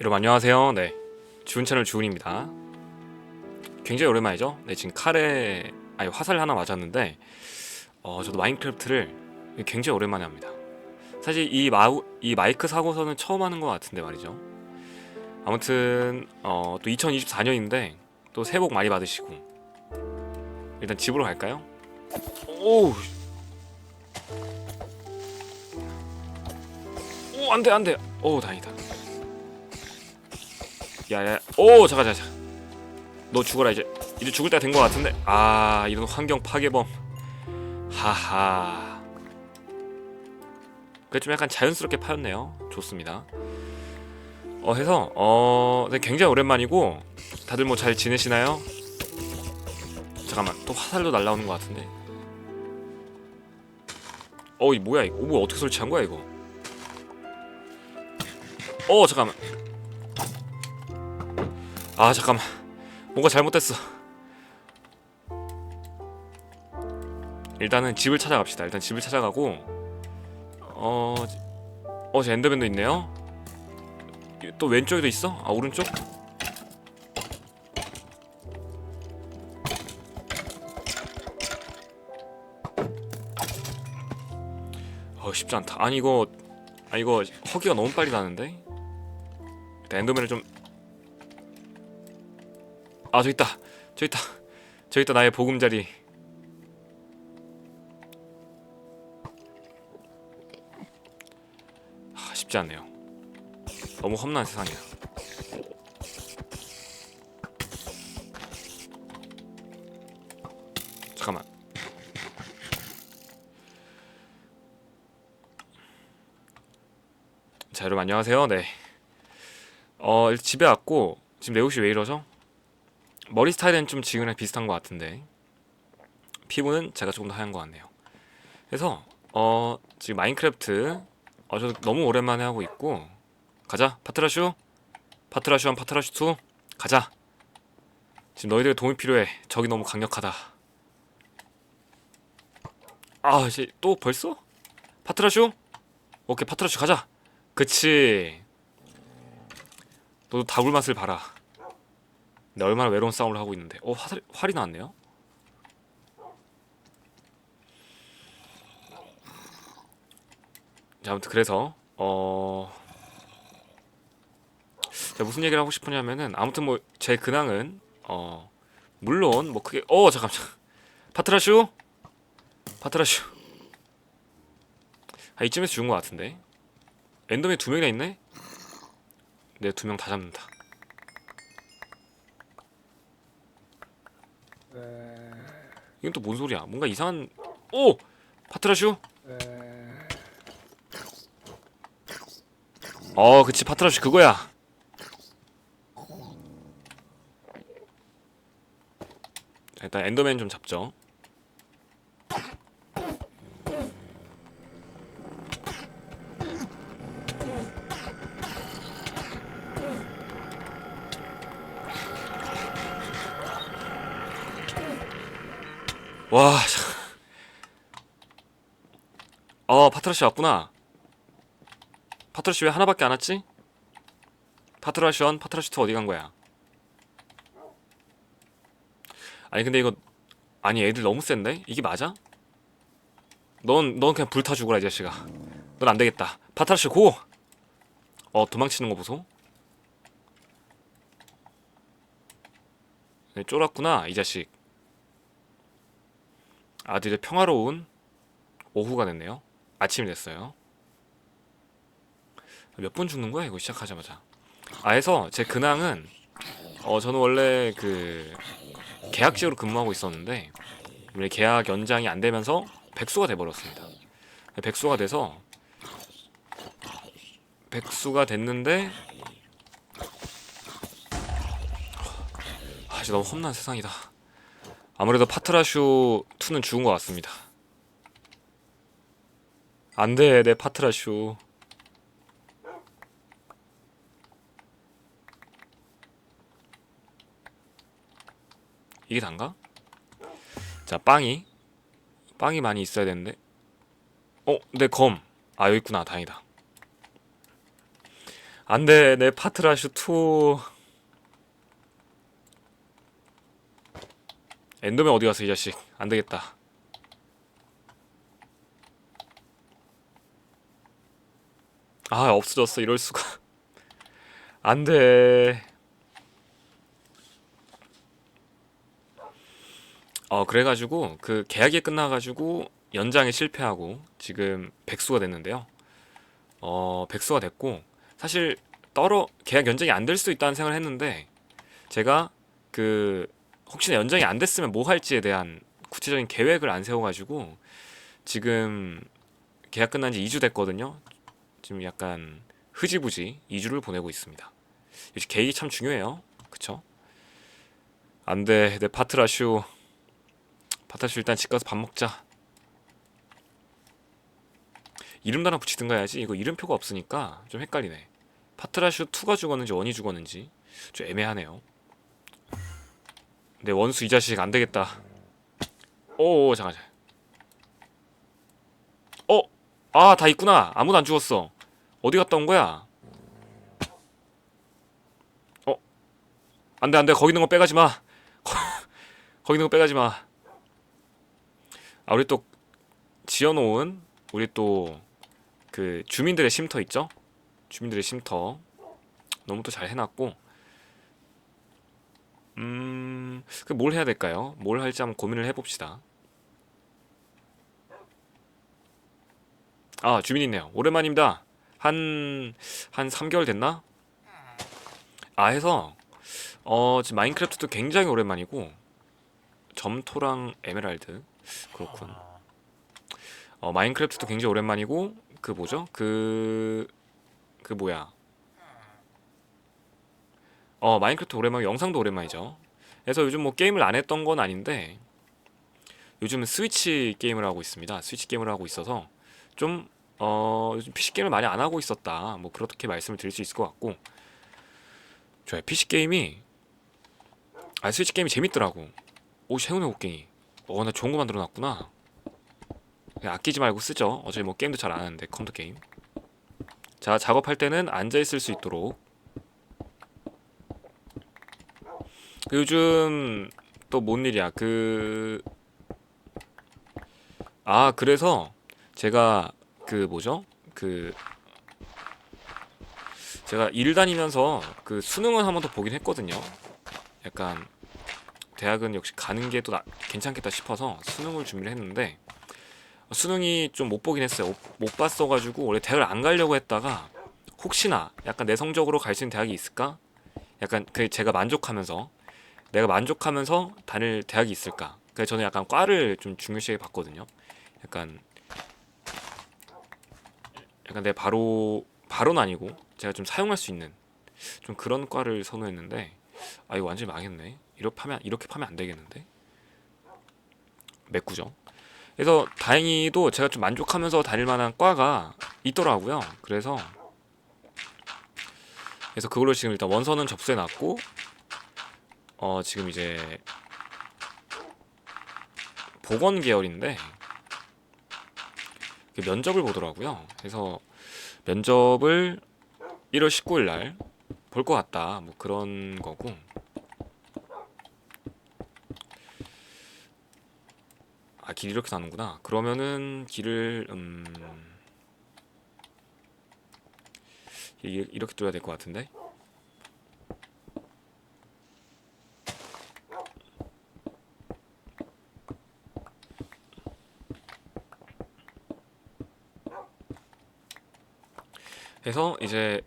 여러분 안녕하세요. 네, 주은 채널 주은입니다. 굉장히 오랜만이죠. 네, 지금 칼에 아니 화살 하나 맞았는데 어, 저도 마인크래프트를 굉장히 오랜만에 합니다. 사실 이 마우 이 마이크 사고서는 처음 하는 것 같은데 말이죠. 아무튼 어, 또 2024년인데 또 새해 복 많이 받으시고 일단 집으로 갈까요? 오, 오 안돼 안돼. 오 다행이다. 야야. 오 잠깐 잠깐 너 죽어라 이제. 이제 죽을 때가 된 것 같은데? 아 이런 환경 파괴범. 하하. 그게 좀 약간 자연스럽게 파였네요. 좋습니다. 어 해서 어 네, 굉장히 오랜만이고 다들 뭐 잘 지내시나요? 잠깐만 또 화살도 날라오는 것 같은데. 어이 뭐야 이거? 어, 뭐 어떻게 설치한 거야 이거? 어 잠깐만 아 잠깐만. 뭔가 잘못됐어. 일단은 집을 찾아갑시다. 일단 집을 찾아가고 어... 어, 제 엔더맨도 있네요. 또 왼쪽에도 있어? 아 오른쪽? 어 쉽지 않다. 아니 이거 아 이거 허기가 너무 빨리 나는데? 일단 엔더맨을 좀 아 저기 있다. 저기 있다. 저기 있다 나의 보금자리. 아, 쉽지 않네요. 너무 험난한 세상이야. 잠깐만. 자 여러분 안녕하세요. 네. 어, 집에 왔고 지금 레오씨 왜 이러죠? 머리 스타일은 좀 지금이랑 비슷한 것 같은데 피부는 제가 조금 더 하얀 것 같네요. 그래서 어 지금 마인크래프트 어저 너무 오랜만에 하고 있고 가자 파트라슈. 파트라슈 한 파트라슈 2 가자. 지금 너희들의 도움이 필요해. 적이 너무 강력하다. 아 이제 또 벌써? 파트라슈? 오케이 파트라슈 가자. 그치. 너도 다굴 맛을 봐라 내 얼마나 외로운 싸움을 하고 있는데. 어 화살, 활이 나왔네요? 자 아무튼 그래서 어 제가 무슨 얘기를 하고 싶으냐면은 아무튼 뭐 제 근황은 어 물론 뭐 크게 어 잠깐만. 파트라슈? 파트라슈. 아 이쯤에서 죽은 것 같은데. 엔더맨 두 명이나 있네? 내두명 다 잡는다 이건 또 뭔 소리야? 뭔가 이상한 오 파트라슈? 어, 그치 파트라슈 그거야. 자, 일단 엔더맨 좀 잡죠. 와, 참. 어, 파트라슈 왔구나. 파트라슈 왜 하나밖에 안 왔지? 파트라슈 1, 파트라슈 2 어디 간 거야? 아니 근데 이거 아니 애들 너무 센데? 이게 맞아? 넌, 넌 그냥 불타 죽어라 이 자식아 넌 안되겠다 파트라슈 고! 어 도망치는 거 보소 네, 쫄았구나 이 자식 아주 이제 평화로운 오후가 됐네요. 아침이 됐어요. 몇 번 죽는 거야 이거 시작하자마자. 아 해서 제 근황은 어 저는 원래 그 계약직으로 근무하고 있었는데 원래 계약 연장이 안 되면서 백수가 돼 버렸습니다. 백수가 돼서 백수가 됐는데 아 진짜 너무 험난 세상이다 아무래도 파트라슈 2는 죽은 것 같습니다. 안 돼 내 파트라슈 이게 단가? 자 빵이. 빵이 많이 있어야 되는데. 어? 내 검. 아 여기 있구나. 다행이다. 안 돼 내 파트라슈 2 엔더맨 어디 갔어 이 자식? 안 되겠다. 아 없어졌어. 이럴 수가. 안돼. 어 그래가지고 그 계약이 끝나가지고 연장에 실패하고 지금 백수가 됐는데요. 어 백수가 됐고 사실 떨어 계약 연장이 안 될 수도 있다는 생각을 했는데 제가 그 혹시나 연장이 안 됐으면 뭐 할지에 대한 구체적인 계획을 안 세워가지고 지금 계약 끝난 지 2주 됐거든요. 지금 약간 흐지부지 2주를 보내고 있습니다. 역시 계획이 참 중요해요. 그쵸? 안 돼. 내 파트라슈. 파트라슈 일단 집 가서 밥 먹자. 이름도 하나 붙이든가 해야지. 이거 이름표가 없으니까 좀 헷갈리네. 파트라슈 2가 죽었는지 1이 죽었는지 좀 애매하네요. 내 원수 이 자식 안 되겠다. 오, 잠깐. 어, 아, 다 있구나. 아무도 안 죽었어. 어디 갔다 온 거야? 어, 안 돼 안 돼 거기 있는 거 빼가지 마. 거기 있는 거 빼가지 마. 아, 우리 또 지어놓은 우리 또 그 주민들의 쉼터 있죠? 주민들의 쉼터 너무 또 잘 해놨고. 음, 그뭘 해야 될까요? 뭘 할지 한번 고민을 해봅시다. 아, 주민 있네요. 오랜만입니다. 한, 한 3개월 됐나? 아, 해서, 어, 지금 마인크래프트도 굉장히 오랜만이고, 점토랑 에메랄드. 그렇군. 어, 마인크래프트도 굉장히 오랜만이고, 그 뭐죠? 그, 그 뭐야. 어, 마인크래프트 오랜만에 영상도 오랜만이죠. 그래서 요즘 뭐 게임을 안 했던 건 아닌데 요즘 스위치 게임을 하고 있습니다. 스위치 게임을 하고 있어서 좀 어, 요즘 PC 게임을 많이 안 하고 있었다. 뭐 그렇게 말씀을 드릴 수 있을 것 같고 좋아요. PC 게임이 아 스위치 게임이 재밌더라고. 오 세운의 곡괭이. 어, 나 좋은 거 만들어 놨구나. 아끼지 말고 쓰죠. 어차피 뭐 게임도 잘 안 하는데 컴퓨터 게임. 자 작업할 때는 앉아 있을 수 있도록 그 요즘 또 뭔 일이야? 그 아 그래서 제가 그 뭐죠? 그 제가 일 다니면서 그 수능은 한 번 더 보긴 했거든요. 약간 대학은 역시 가는 게 또 괜찮겠다 싶어서 수능을 준비를 했는데 수능이 좀 못 보긴 했어요. 못 봤어가지고 원래 대학을 안 가려고 했다가 혹시나 약간 내성적으로 갈 수 있는 대학이 있을까? 약간 그 제가 만족하면서 내가 만족하면서 다닐 대학이 있을까? 그래서 저는 약간 과를 좀 중요시하게 봤거든요. 약간 약간 내 바로 바로는 아니고 제가 좀 사용할 수 있는 좀 그런 과를 선호했는데 아 이거 완전히 망했네. 이렇게 파면 이렇게 파면 안 되겠는데? 맥구죠. 그래서 다행히도 제가 좀 만족하면서 다닐 만한 과가 있더라고요. 그래서 그래서 그걸로 지금 일단 원서는 접수해 놨고 어 지금 이제 보건 계열인데 그 면접을 보더라고요. 그래서 면접을 1월 19일 날 볼 것 같다. 뭐 그런 거고. 아, 길 이렇게 나는구나. 그러면은 길을 음 이- 이렇게 뚫어야 될 것 같은데. 해서 이제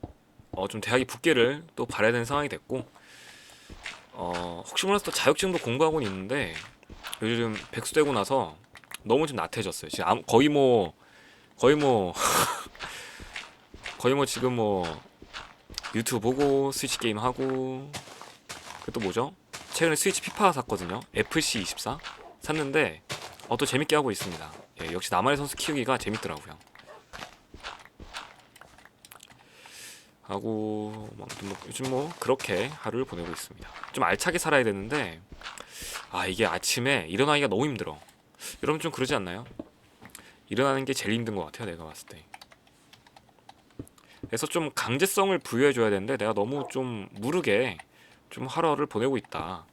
어 좀 대학이 붙기를 또 바라야 되는 상황이 됐고 어 혹시 몰라서 또 자격증도 공부하고는 있는데 요즘 백수 되고 나서 너무 좀 나태해졌어요. 지금 아무- 거의 뭐 거의 뭐 거의 뭐 지금 뭐 유튜브 보고 스위치 게임 하고 그 또 뭐죠? 최근에 스위치 피파 샀거든요. FC 24 샀는데 어 또 재밌게 하고 있습니다. 예, 역시 나만의 선수 키우기가 재밌더라고요. 하고 뭐 아무튼 뭐 요즘 뭐 그렇게 하루를 보내고 있습니다. 좀 알차게 살아야 되는데 아 이게 아침에 일어나기가 너무 힘들어. 여러분 좀 그러지 않나요? 일어나는 게 제일 힘든 것 같아요. 내가 봤을 때. 그래서 좀 강제성을 부여해 줘야 되는데 내가 너무 좀 무르게 좀 하루를 보내고 있다.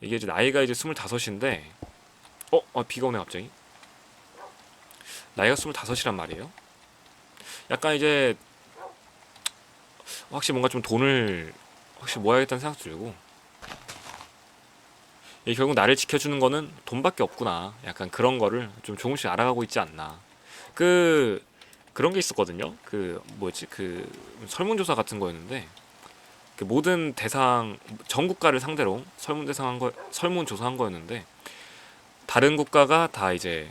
이게 이제 나이가 이제 스물다섯인데 어? 어 비가 오네 갑자기 나이가 스물다섯이란 말이에요 약간 이제 확실히 뭔가 좀 돈을 확실히 모아야겠다는 생각도 들고. 이게 결국 나를 지켜주는 거는 돈밖에 없구나. 약간 그런 거를 좀 조금씩 알아가고 있지 않나. 그 그런 게 있었거든요. 그 뭐지? 그 설문조사 같은 거였는데 그 모든 대상 전 국가를 상대로 설문 대상한 거 설문 조사한 거였는데 다른 국가가 다 이제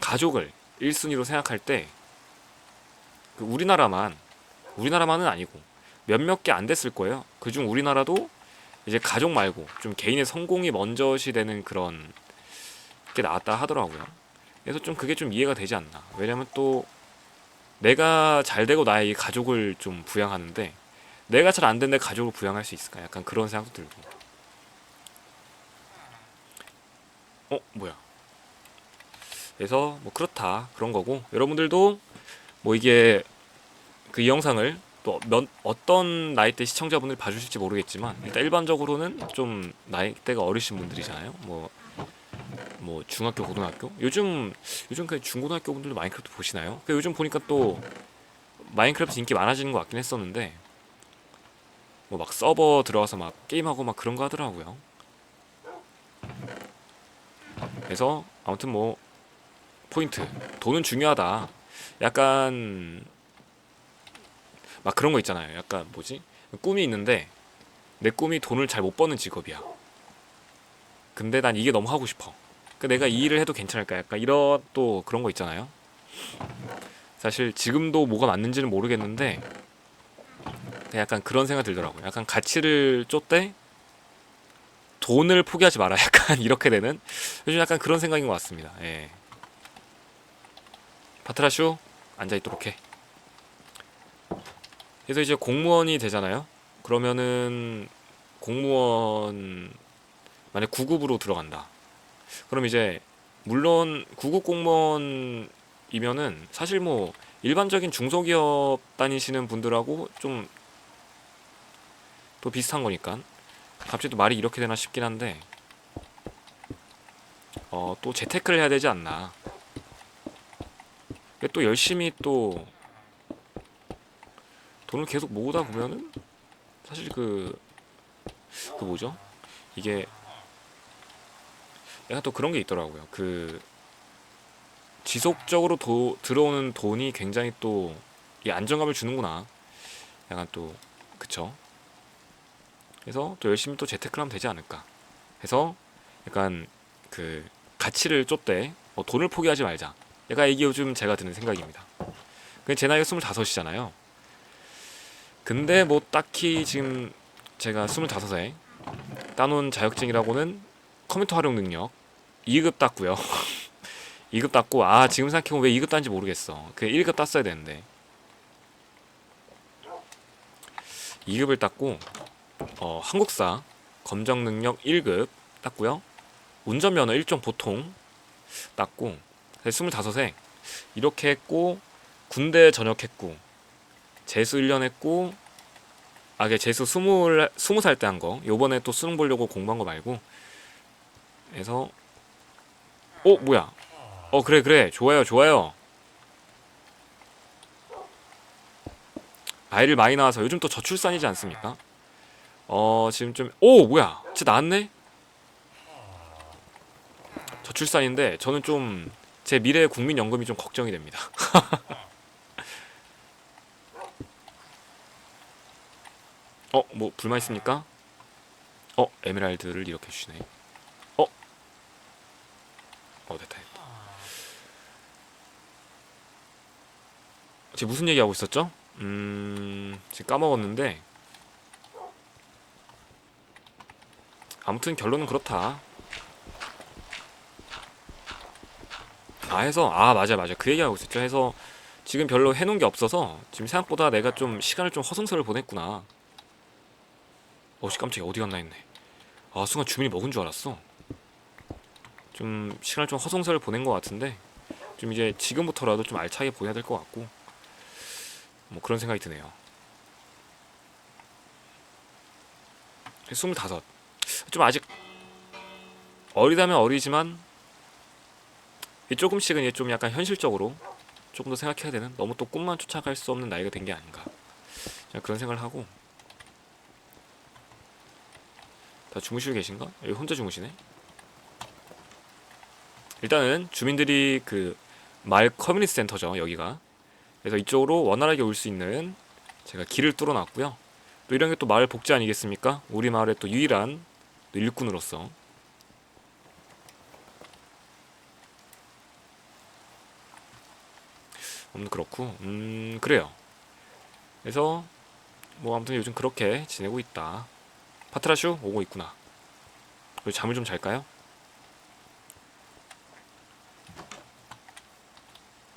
가족을 1순위로 생각할 때 그 우리나라만 우리나라만은 아니고 몇몇 개 안 됐을 거예요. 그중 우리나라도 이제 가족 말고 좀 개인의 성공이 먼저시 되는 그런 게 나왔다 하더라고요. 그래서 좀 그게 좀 이해가 되지 않나. 왜냐면 또 내가 잘 되고 나의 이 가족을 좀 부양하는데 내가 잘 안된내 가족을 부양할 수 있을까? 약간 그런 생각도 들고. 어, 뭐야? 그래서 뭐 그렇다 그런 거고 여러분들도 뭐 이게 그이 영상을 또 몇, 어떤 나이대 시청자분들이 봐주실지 모르겠지만 일단 일반적으로는 좀 나이대가 어리신 분들이잖아요. 뭐 뭐 중학교 고등학교 요즘 요즘 그 중고등학교 분들도 마인크래프트 보시나요? 그 요즘 보니까 또 마인크래프트 인기 많아지는 것 같긴 했었는데 뭐 막 서버 들어가서 막 게임하고 막 그런 거 하더라고요. 그래서 아무튼 뭐 포인트 돈은 중요하다. 약간 막 그런 거 있잖아요. 약간 뭐지 꿈이 있는데 내 꿈이 돈을 잘 못 버는 직업이야. 근데 난 이게 너무 하고 싶어. 그 내가 이 일을 해도 괜찮을까? 약간 이런 또 그런 거 있잖아요. 사실 지금도 뭐가 맞는지는 모르겠는데 약간 그런 생각 들더라고요. 약간 가치를 쫓되 돈을 포기하지 마라. 약간 이렇게 되는 요즘 약간 그런 생각인 것 같습니다. 예. 파트라슈 앉아 있도록 해. 그래서 이제 공무원이 되잖아요. 그러면은 공무원 만약 9급으로 들어간다. 그럼 이제 물론 9급 공무원이면은 사실 뭐 일반적인 중소기업 다니시는 분들하고 좀 또 비슷한 거니까 갑자기 또 말이 이렇게 되나 싶긴 한데 어 또 재테크를 해야 되지 않나 또 열심히 또 돈을 계속 모으다 보면은 사실 그, 그 뭐죠? 이게 약간 또 그런 게 있더라고요. 그 지속적으로 도, 들어오는 돈이 굉장히 또 이 안정감을 주는구나. 약간 또 그쵸? 그래서 또 열심히 또 재테크를 하면 되지 않을까. 해서 약간 그 가치를 쫓되 뭐 돈을 포기하지 말자. 약간 이게 요즘 제가 드는 생각입니다. 제 나이가 25이잖아요. 근데 뭐 딱히 지금 제가 25에 따놓은 자격증이라고는 컴퓨터 활용 능력 2급 땄고요. 2급 땄고 아 지금 생각해보면 왜 2급 딴지 모르겠어. 그 1급 땄어야 되는데 2급을 땄고 어, 한국사 검정 능력 1급 땄고요. 운전면허 1종 보통 땄고 25세 이렇게 했고 군대 전역했고 재수 1년 했고 아, 그 재수 20, 20살 때 한 거. 요번에 또 수능 보려고 공부한 거 말고. 그래서 어, 뭐야? 어, 그래, 그래. 좋아요, 좋아요. 아이를 많이 낳아서 요즘 또 저출산이지 않습니까? 어, 지금 좀 오, 뭐야? 진짜 나왔네? 저출산인데 저는 좀 제 미래 국민연금이 좀 걱정이 됩니다. 어, 뭐 불만 있습니까? 어, 에메랄드를 이렇게 주시네. 어, 어 됐다. 됐다. 지금 무슨 얘기 하고 있었죠? 음, 지금 까먹었는데. 아무튼 결론은 그렇다. 아 해서 아 맞아 맞아 그 얘기하고 있었죠. 해서 지금 별로 해놓은 게 없어서 지금 생각보다 내가 좀 시간을 좀 허송세월 보냈구나. 어씨 깜짝이야 어디 갔나 했네 아 순간 주민이 먹은 줄 알았어 좀 시간을 좀 허송세월 보낸 것 같은데 좀 이제 지금부터라도 좀 알차게 보내야 될 것 같고 뭐 그런 생각이 드네요. 스물다섯. 좀 아직 어리다면 어리지만 이 조금씩은 이제 좀 약간 현실적으로 조금 더 생각해야 되는 너무 또 꿈만 쫓아갈 수 없는 나이가 된 게 아닌가 그런 생각을 하고 다 주무시고 계신가? 여기 혼자 주무시네? 일단은 주민들이 그 마을 커뮤니티 센터죠 여기가. 그래서 이쪽으로 원활하게 올 수 있는 제가 길을 뚫어놨고요. 또 이런 게 또 마을 복지 아니겠습니까? 우리 마을의 또 유일한 또 일꾼으로서. 음 그렇고. 음 그래요. 그래서 뭐 아무튼 요즘 그렇게 지내고 있다 파트라슈 오고 있구나 우리 잠을 좀 잘까요?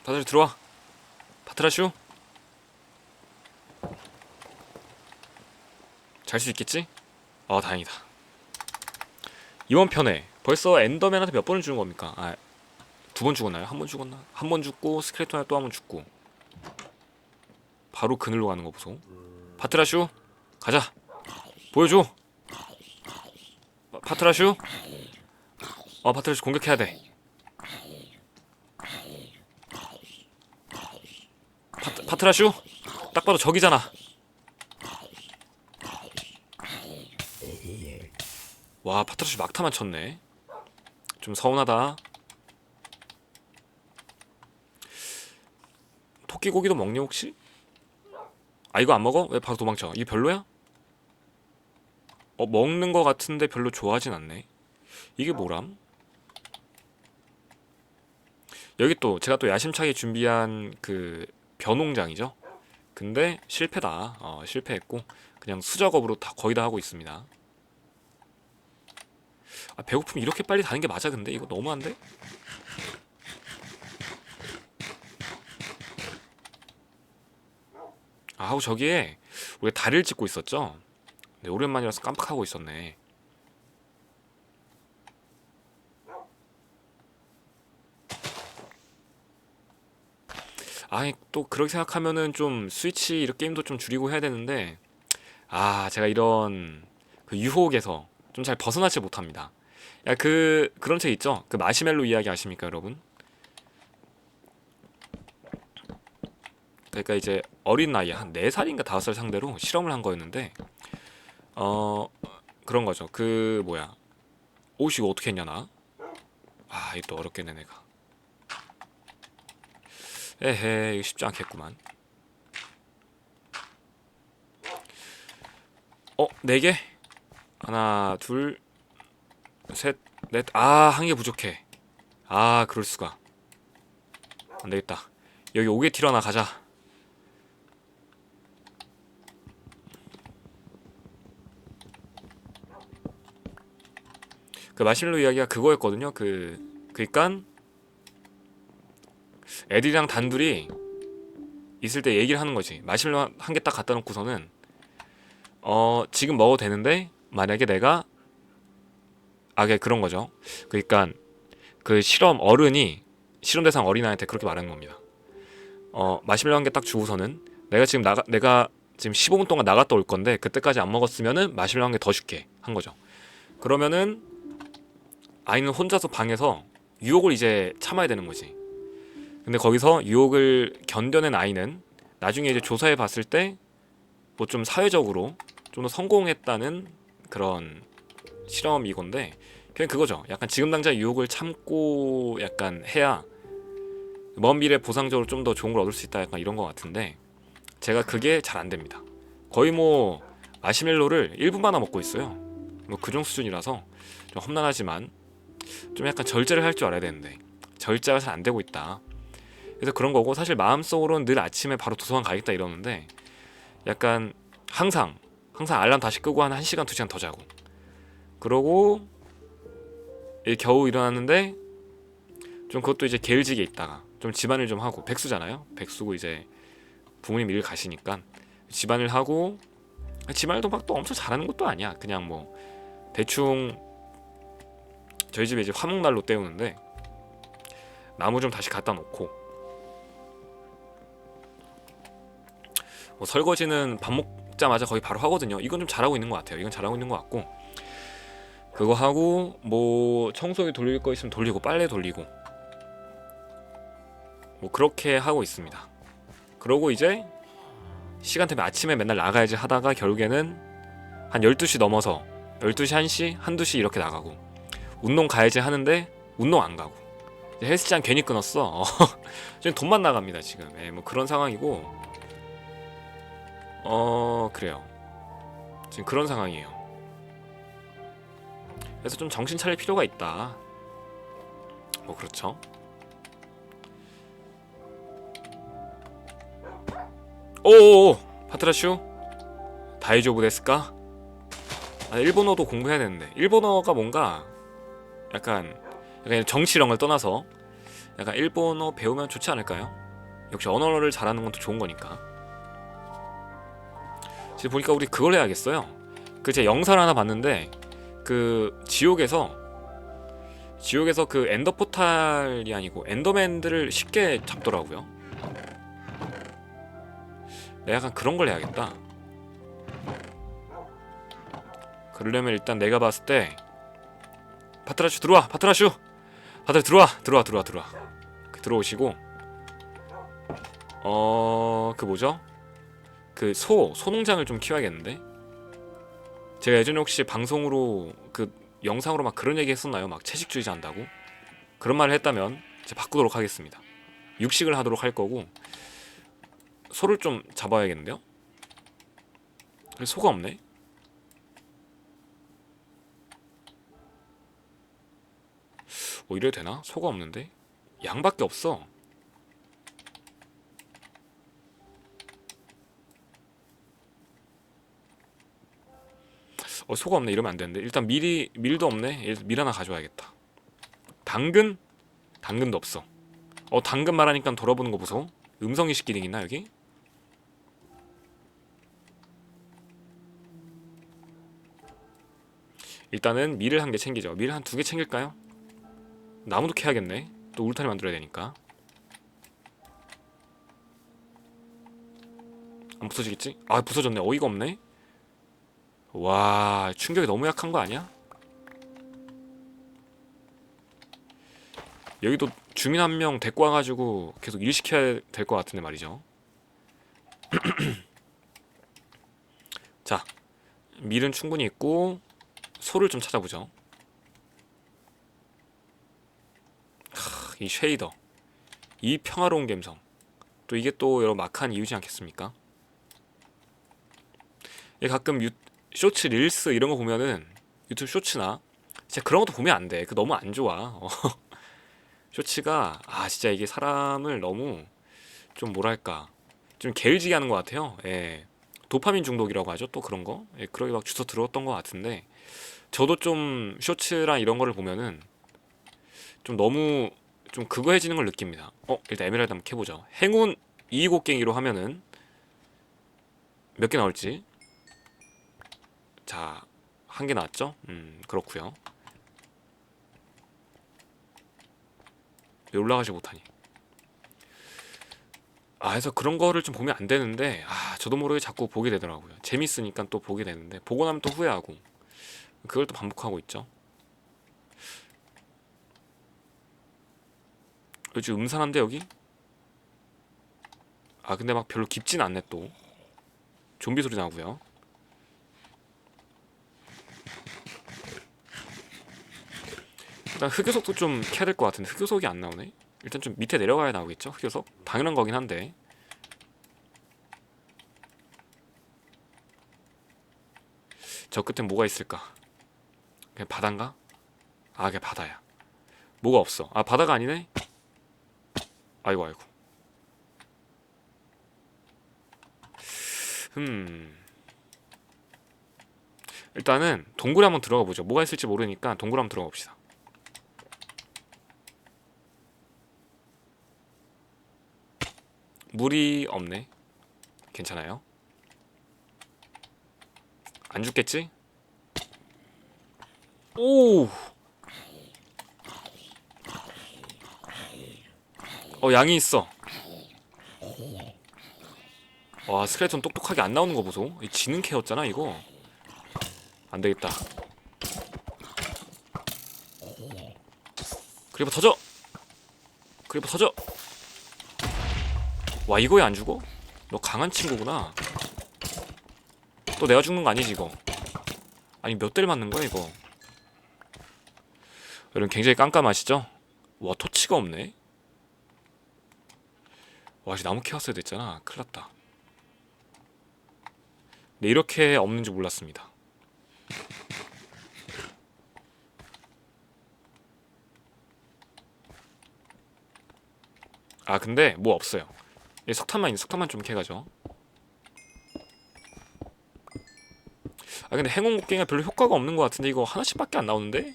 파트라슈 들어와 파트라슈 잘 수 있겠지? 아 다행이다 이번 편에 벌써 엔더맨한테 몇 번을 주는 겁니까? 아, 두 번 죽었나요? 한 번 죽었나? 한 번 죽고 스켈레톤에 또한 번 죽고 바로 그늘로 가는 거 보소 파트라슈 가자 보여줘 파- 파트라슈 어 파트라슈 공격해야 돼 파트, 파트라슈 딱 봐도 적이잖아 와 파트라슈 막타만 쳤네 좀 서운하다 토끼 고기도 먹니 혹시? 아 이거 안 먹어? 왜 바로 도망쳐? 이게 별로야? 어 먹는 거 같은데 별로 좋아하진 않네 이게 뭐람? 여기 또 제가 또 야심차게 준비한 그 벼농장이죠 근데 실패다 어 실패했고 그냥 수작업으로 다 거의 다 하고 있습니다 아 배고프면 이렇게 빨리 다는 게 맞아 근데 이거 너무한데? 아 하고 저기에 우리가 다리를 찢고 있었죠? 네, 오랜만이라서 깜빡하고 있었네 아니 또 그렇게 생각하면은 좀 스위치 이런 게임도 좀 줄이고 해야 되는데 아 제가 이런 그 유혹에서 좀 잘 벗어나지 못합니다 야 그 그런 책 있죠? 그 마시멜로 이야기 아십니까 여러분? 그러니까 이제 어린 나이 한 4살인가 5살 상대로 실험을 한 거였는데 어 그런 거죠. 그 뭐야 옷 이거 어떻게 했냐 나? 아 이거 또 어렵겠네 내가. 에헤 이거 쉽지 않겠구만. 어, 네 개? 하나, 둘, 셋, 넷. 아, 한 개 부족해. 아, 그럴 수가. 안 되겠다. 여기 5개 틸 하나 가자. 그 마실로 이야기가 그거였거든요. 그 그니깐 애들이랑 단둘이 있을 때 얘기를 하는 거지. 마실로 한 개 딱 갖다 놓고서는 어 지금 먹어도 되는데 만약에 내가 아게 그런 거죠. 그니까 그 실험 어른이 실험 대상 어린아이한테 그렇게 말하는 겁니다. 어 마실로 한 개 딱 주고서는 내가 지금 나가 내가 지금 15분 동안 나갔다 올 건데 그때까지 안 먹었으면은 마실로 한 개 더 줄게 한 거죠. 그러면은 아이는 혼자서 방에서 유혹을 이제 참아야 되는 거지. 근데 거기서 유혹을 견뎌낸 아이는 나중에 이제 조사해 봤을 때 뭐 좀 사회적으로 좀 더 성공했다는 그런 실험 이 건데 그냥 그거죠. 약간 지금 당장 유혹을 참고 약간 해야 먼 미래 보상적으로 좀 더 좋은 걸 얻을 수 있다 약간 이런 것 같은데 제가 그게 잘 안 됩니다. 거의 뭐 마시멜로를 1분만나 먹고 있어요. 뭐 그 정도 수준이라서 좀 험난하지만 좀 약간 절제를 할 줄 알아야 되는데 절제가 잘 안 되고 있다. 그래서 그런 거고 사실 마음속으로는 늘 아침에 바로 도서관 가겠다 이러는데 약간 항상 항상 알람 다시 끄고 한 1시간 2시간 더 자고 그러고 이 겨우 일어났는데 좀 그것도 이제 게을지게 있다가 좀 집안일 좀 하고 백수잖아요. 백수고 이제 부모님 일 가시니까 집안일 하고 집안일도 막 또 엄청 잘하는 것도 아니야. 그냥 뭐 대충 저희 집에 이제 화목난로 때우는데 나무 좀 다시 갖다 놓고 뭐 설거지는 밥 먹자마자 거의 바로 하거든요. 이건 좀 잘하고 있는 것 같아요. 이건 잘하고 있는 것 같고 그거 하고 뭐 청소기 돌릴 거 있으면 돌리고 빨래 돌리고 뭐 그렇게 하고 있습니다. 그러고 이제 시간 때문에 아침에 맨날 나가야지 하다가 결국에는 한 12시 넘어서 12시 1시, 한두 시 이렇게 나가고 운동 가야지 하는데 운동 안 가고 이제 헬스장 괜히 끊었어. 지금 돈만 나갑니다 지금. 예, 뭐 그런 상황이고 어 그래요. 지금 그런 상황이에요. 그래서 좀 정신 차릴 필요가 있다. 뭐 그렇죠. 오오오 파트라슈 다이조부 데스까? 아, 일본어도 공부해야 되는데 일본어가 뭔가 약간 약간 정치 이런 걸 떠나서 약간 일본어 배우면 좋지 않을까요? 역시 언어를 잘하는 건또 좋은 거니까. 지금 보니까 우리 그걸 해야겠어요. 그 제 영상 하나 봤는데 그 지옥에서 지옥에서 그 엔더 포탈이 아니고 엔더맨들을 쉽게 잡더라고요. 내가 약간 그런 걸 해야겠다. 그러려면 일단 내가 봤을 때 파트라슈 들어와 파트라슈. 다들 들어와 들어와 들어와 들어와. 그 들어오시고. 어 그 뭐죠? 그 소 소농장을 좀 키워야겠는데? 제가 예전에 혹시 방송으로 그 영상으로 막 그런 얘기 했었나요? 막 채식주의자 한다고? 그런 말을 했다면 제가 바꾸도록 하겠습니다. 육식을 하도록 할 거고. 소를 좀 잡아야겠는데요? 소가 없네 뭐 이래도 되나? 소가 없는데? 양밖에 없어. 어 소가 없네. 이러면 안 되는데. 일단 밀이 밀도 없네. 일- 밀 하나 가져와야겠다. 당근? 당근도 없어. 어 당근 말하니까 돌아보는 거 보소. 음성인식 기능 있나 여기? 일단은 밀을 한 개 챙기죠. 밀을 한 두 개 챙길까요 나무도 캐야겠네. 또 울타리 만들어야 되니까. 안 부서지겠지? 아 부서졌네. 어이가 없네. 와 충격이 너무 약한 거 아니야? 여기도 주민 한 명 데리고 와가지고 계속 일 시켜야 될 것 같은데 말이죠. 자 밀은 충분히 있고 소를 좀 찾아보죠. 이 쉐이더 이 평화로운 감성 또 이게 또 여러 막한 이유지 않겠습니까? 예, 가끔 유, 쇼츠 릴스 이런 거 보면은 유튜브 쇼츠나 진짜 그런 것도 보면 안 돼. 그 너무 안 좋아. 어. 쇼츠가 아 진짜 이게 사람을 너무 좀 뭐랄까 좀 게을지게 하는 것 같아요. 예. 도파민 중독이라고 하죠. 또 그런 거. 예, 그러게 막 주워 들었던 것 같은데 저도 좀 쇼츠랑 이런 거를 보면은 좀 너무 좀 그거해지는 걸 느낍니다. 어 일단 에메랄드 한번 캐보죠. 행운 2곡갱이로 하면은 몇 개 나올지. 자, 한 개 나왔죠? 음, 그렇고요. 왜 올라가지 못하니? 아, 그래서 그런 거를 좀 보면 안 되는데, 아, 저도 모르게 자꾸 보게 되더라고요. 재밌으니까 또 보게 되는데, 보고 나면 또 후회하고, 그걸 또 반복하고 있죠. 요즘 음산한데 여기? 아 근데 막 별로 깊진 않네 또. 좀비 소리 나고요. 일단 흑요석도 좀 캐야 될 것 같은데 흑요석이 안 나오네? 일단 좀 밑에 내려가야 나오겠죠? 흑요석? 당연한 거긴 한데. 저 끝에 뭐가 있을까? 그냥 바다인가? 아 그냥 바다야. 뭐가 없어. 아 바다가 아니네 아이고 아이고. 음 일단은 동굴에 한번 들어가 보죠. 뭐가 있을지 모르니까 동굴 한번 들어가 봅시다. 물이 없네. 괜찮아요? 안 죽겠지? 오! 어 양이 있어. 와 스켈레톤 똑똑하게 안 나오는 거 보소. 이 지능 캐였잖아 이거. 안 되겠다. 그리버 터져! 그리버 터져! 와 이거에 안 죽어? 너 강한 친구구나. 또 내가 죽는 거 아니지 이거? 아니 몇 대를 맞는 거야 이거? 여러분 굉장히 깜깜하시죠? 와 토치가 없네 와 이제 나무 캐왔어야 됐잖아. 큰일 났다. 네 이렇게 없는 줄 몰랐습니다. 아 근데 뭐 없어요. 이 석탄만 석탄만 좀 캐가죠. 아 근데 행운 곡괭이가 별로 효과가 없는 것 같은데 이거 하나씩밖에 안 나오는데?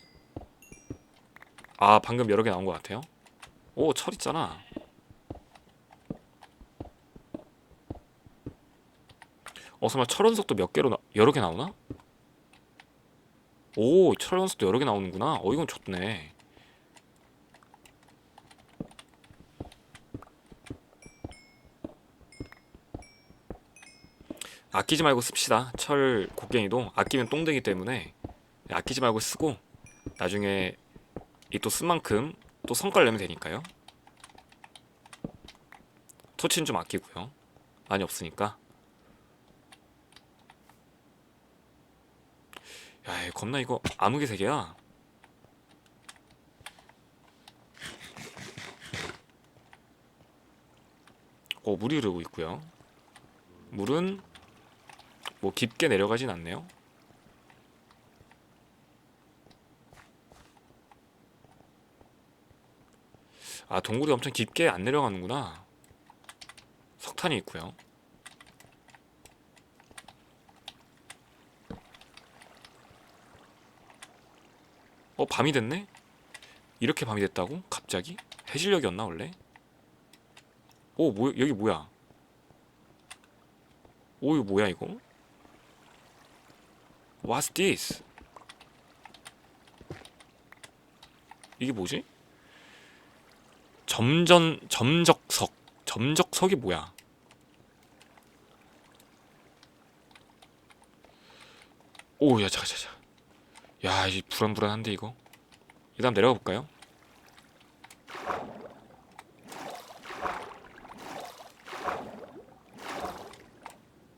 아 방금 여러 개 나온 것 같아요. 오 철 있잖아 어 설마 철원석도 몇 개로 나, 여러 개 나오나? 오 철원석도 여러 개 나오는구나. 어 이건 좋네. 아끼지 말고 씁시다. 철 곡괭이도. 아끼면 똥되기 때문에 아끼지 말고 쓰고 나중에 이 또 쓴 만큼 또 성과를 내면 되니까요. 토치는 좀 아끼고요. 많이 없으니까 야, 이 겁나 이거 암흑의 세계야. 어, 물이 흐르고 있고요. 물은 뭐 깊게 내려가진 않네요. 아, 동굴이 엄청 깊게 안 내려가는구나. 석탄이 있고요. 어 밤이 됐네? 이렇게 밤이 됐다고? 갑자기? 해질녘이었나 원래? 오 뭐, 여기 뭐야? 오 이거 뭐야 이거? What's this? 이게 뭐지? 점전 점적석 점적석이 뭐야? 오야 잠깐 잠깐 야, 이 불안불안한데 이거. 이 다음 내려가 볼까요?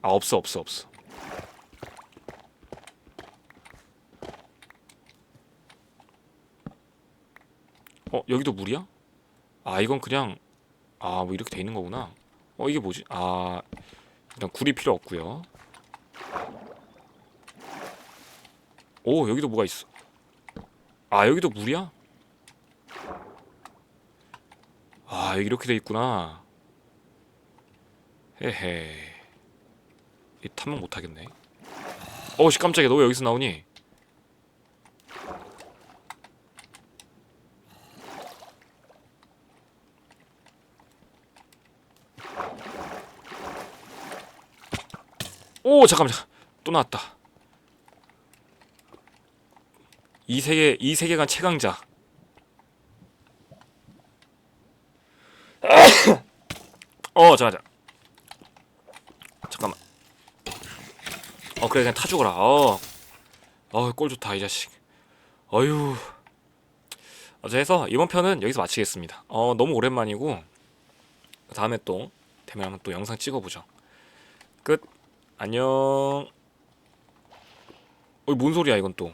아, 없어, 없어, 없어. 어, 여기도 물이야? 아, 이건 그냥 아, 뭐 이렇게 돼 있는 거구나. 어, 이게 뭐지? 아, 일단 굴이 필요 없고요. 오 여기도 뭐가 있어? 아 여기도 물이야? 아 이렇게 돼 있구나. 헤헤. 이 탐험 못하겠네. 어우씨 깜짝이야. 너 왜 여기서 나오니? 오 잠깐만 잠깐 또 나왔다 이 세계 이 세계관 최강자. 어 잠깐 잠깐만. 어 그래 그냥 타 죽어라. 어. 어 꼴 좋다 이 자식. 어휴. 어제 해서 이번 편은 여기서 마치겠습니다. 어 너무 오랜만이고 다음에 또 되면 한번 또 영상 찍어보죠. 끝. 안녕. 어이 뭔 소리야 이건 또.